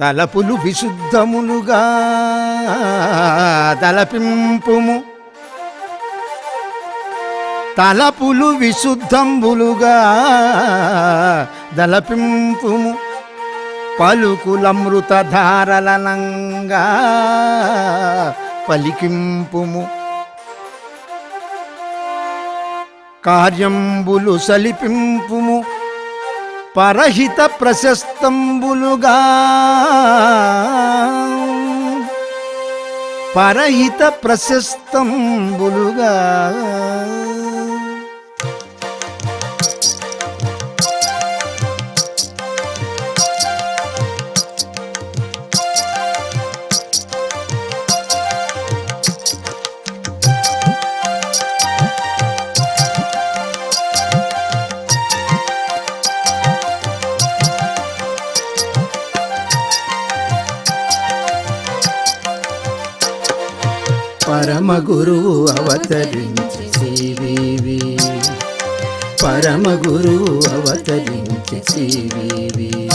తలపులు విశుద్ధములుగా తలపింపుము. తలపులు విశుద్ధంబులుగా దలపింపుము పలుకులమృతధారలనంగా పలికింపుము. కార్యంబులు సలిపింపుము. పరహిత ప్రశస్తంబులుగా పరహిత ప్రశస్తంబులుగా పరమ గురువు అవతరించి శ్రీవివి. పరమ గురువు అవతరించి శ్రీవివి.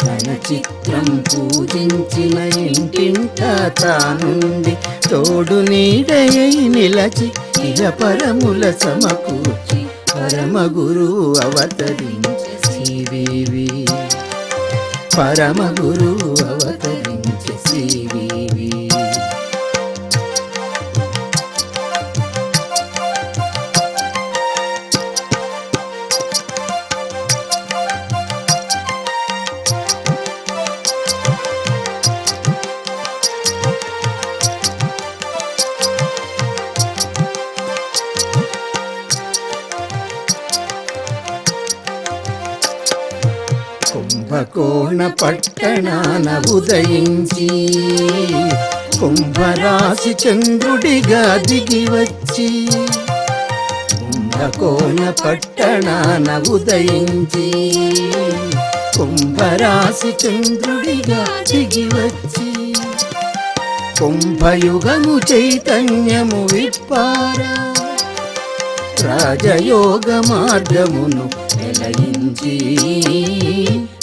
తన చిత్రం పూజించిన ఇంటింట తానుండి తోడు నీడయై నిలచి ఇహ పరముల సమకూర్చి పరమ గురువు అవతరించి శ్రీవివి. పరమ గురువు అవతరించి శ్రీవివి. కుంభకోణ పట్టణాన ఉదయించి కుంభరాశి చంద్రుడిగా దిగి వచ్చి కుంభకోణ పట్టణాన ఉదయించి కుంభరాశి చంద్రుడిగా దిగి వచ్చి కుంభయుగము చైతన్యము విప్పారా రాజయోగ మార్గమును వెలయించి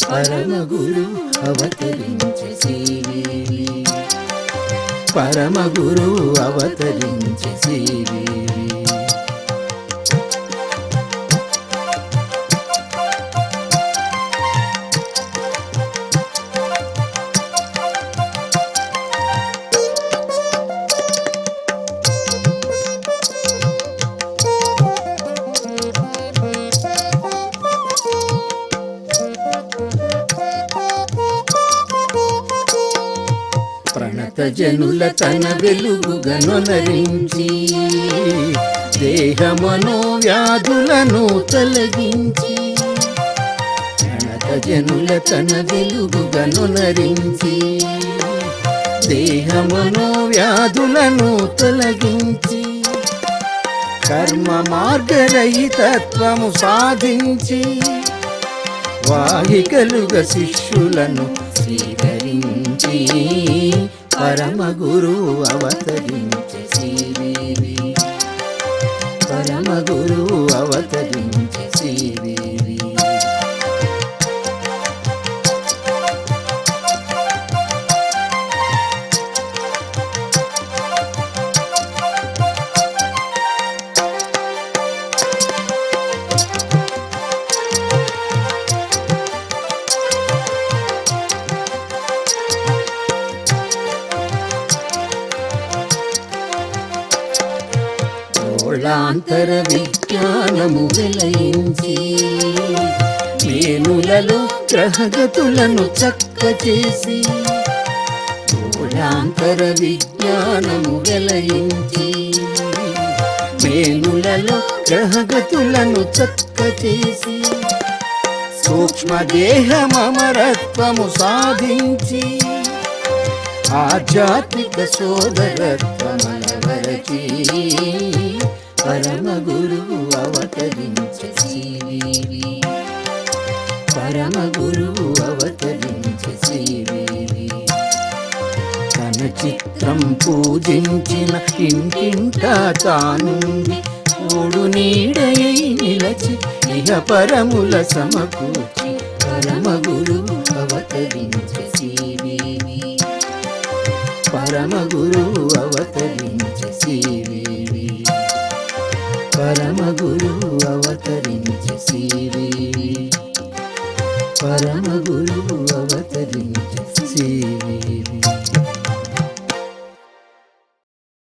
పరమ గురు అవతరించే శ్రీదేవి పరమ గురు అవతరించే శ్రీదేవి ప్రణత జనుల తన వెలుగుగనొనరించి దేహమనో వ్యాధులను తొలగించి ప్రణత జనుల తన వెలుగుగనొనరించి దేహమనో వ్యాధులను తొలగించి కర్మ మార్గరహితత్వము సాధించి వాహికలుగ శిష్యులను స్వీకరించి పరమ గురువు అవతరించే శ్రీదేవి. పరమ గురువు అవతరించే శ్రీ గోళాంతర విజ్ఞానము వెలయించి మేనులలో గ్రహగతులను చక్క చేసి గోళాంతర విజ్ఞానము వెలయించి మేనులలో గ్రహగతులను చక్క చేసి సూక్ష్మదేహమరత్వము సాధించి ఆధ్యాత్మిక సోదరత్వమలవరచి పరమ గురువు అవతరించే శ్రీదేవి. పరమ గురువు అవతరించే శ్రీదేవి. తన చిత్రం పూజించిన ఇంటింట తానుండి తోడు నీడై నిలచి ఇహ పరముల సమకూర్చి పరమ గురువు అవతరించే అవతరించే పరమ గురువు అవతరించి